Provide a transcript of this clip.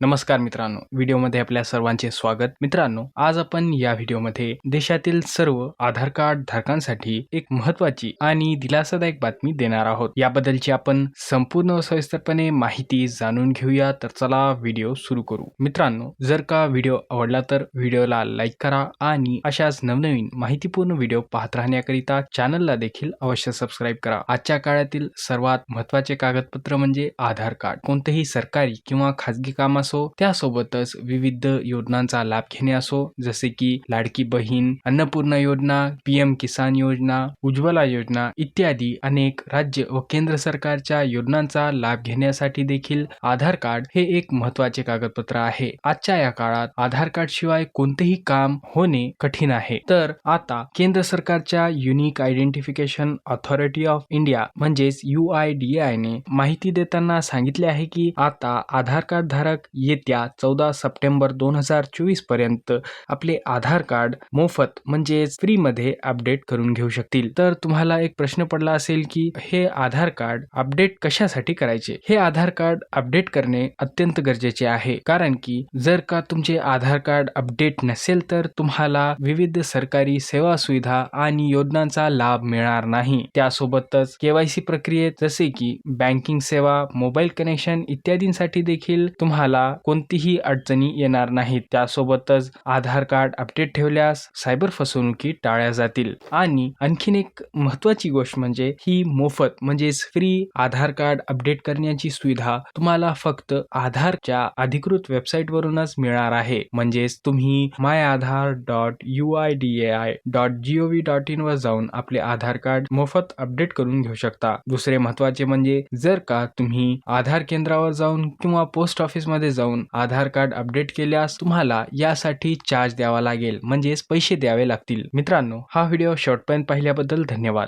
नमस्कार मित्रांनो व्हिडिओमध्ये आपल्या सर्वांचे स्वागत. मित्रांनो आज आपण या व्हिडिओमध्ये देशातील सर्व आधार कार्ड धारकांसाठी एक महत्वाची आणि दिलासादायक बातमी देणार आहोत. याबद्दलची आपण संपूर्ण सविस्तरपणे माहिती जाणून घेऊया तर चला व्हिडिओ सुरू करू. मित्रांनो जर का व्हिडिओ आवडला तर व्हिडिओला लाईक करा आणि अशाच नवनवीन माहितीपूर्ण व्हिडिओ पाहत राहण्याकरिता चॅनलला देखील अवश्य सबस्क्राईब करा. आजच्या काळातील सर्वात महत्त्वाचे कागदपत्र म्हणजे आधार कार्ड. कोणतेही सरकारी किंवा खाजगी कामा असो त्यासोबतच विविध योजनांचा लाभ घेणे असो जसे की लाडकी बहीण अन्नपूर्णा योजना पीएम किसान योजना उज्ज्वला योजना इत्यादी अनेक राज्य व केंद्र सरकारच्या योजनांचा लाभ घेण्यासाठी देखील आधार कार्ड हे एक महत्त्वाचे कागदपत्र आहे. आजच्या या काळात आधार कार्ड शिवाय कोणतेही काम होणे कठीण आहे. तर आता केंद्र सरकारच्या unique identification authority of India म्हणजेच U I D A I माहिती देताना सांगितले आहे की आता आधार कार्ड धारक येत्या चौदा सप्टेंबर दोन हजार चोवीसपर्यंत आपले आधार कार्ड मोफत म्हणजेच फ्रीमध्ये अपडेट करून घेऊ शकतील. तर तुम्हाला एक प्रश्न पडला असेल की हे आधार कार्ड अपडेट कशासाठी करायचे? हे आधार कार्ड अपडेट करणे अत्यंत गरजेचे आहे. कारण की जर का तुमचे आधार कार्ड अपडेट नसेल तर तुम्हाला विविध सरकारी सेवा सुविधा आणि योजनांचा लाभ मिळणार नाही. त्यासोबतच केवायसी प्रक्रियेत जसे की बँकिंग सेवा मोबाईल कनेक्शन इत्यादींसाठी देखील तुम्हाला कोणतीही अडचणी येणार नाहीत. त्यासोबतच आधार कार्ड अपडेट ठेवल्यास सायबर फसवणुकी टाळल्या जातील. आणि आणखीन एक महत्वाची गोष्ट म्हणजे ही मोफत म्हणजेच फ्री आधार कार्ड अपडेट करण्याची सुविधा तुम्हाला फक्त आधारच्या अधिकृत वेबसाईट वरूनच मिळणार आहे. म्हणजेच तुम्ही my Aadhaar dot U I D A I dot G O V dot in वर जाऊन आपले आधार कार्ड मोफत अपडेट करून घेऊ शकता. दुसरे महत्त्वाचे म्हणजे जर का तुम्ही आधार केंद्रावर जाऊन किंवा पोस्ट ऑफिसमध्ये जाऊन आधार कार्ड अपडेट केल्यास तुम्हाला यासाठी चार्ज द्यावा लागेल म्हणजेच पैसे द्यावे लागतील. मित्रांनो हा व्हिडिओ शेवटपर्यंत पाहिल्याबद्दल धन्यवाद.